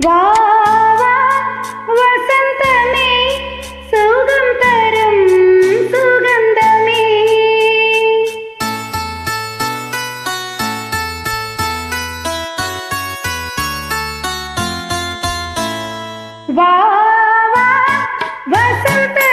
வா வா வசந்தமே சுகம் தரும் சுகந்தமே. வா வா வசந்தமே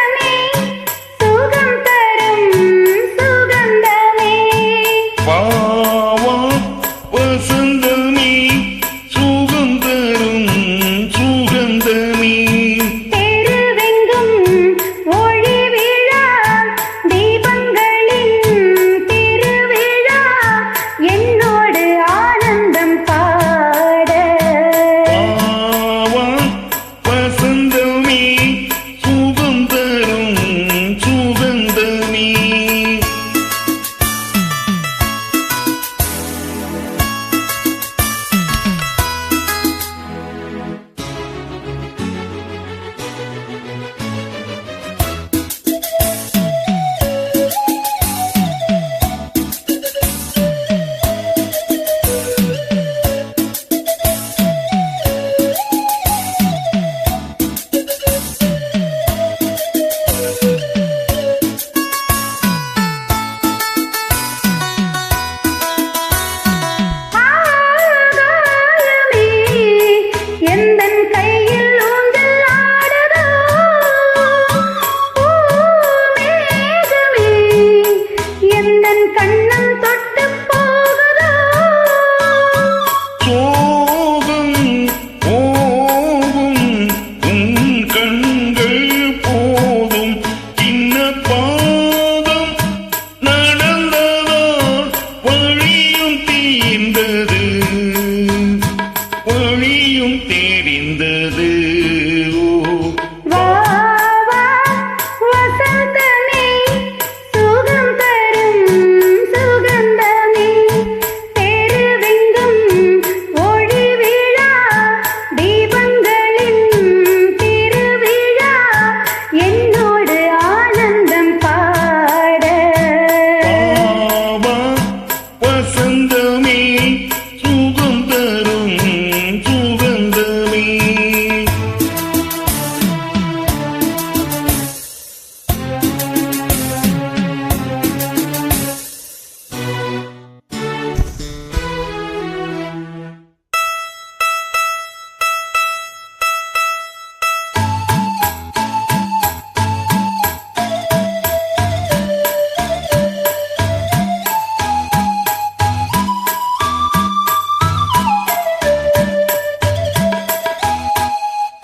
கண்ணன் தொட்டு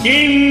Kim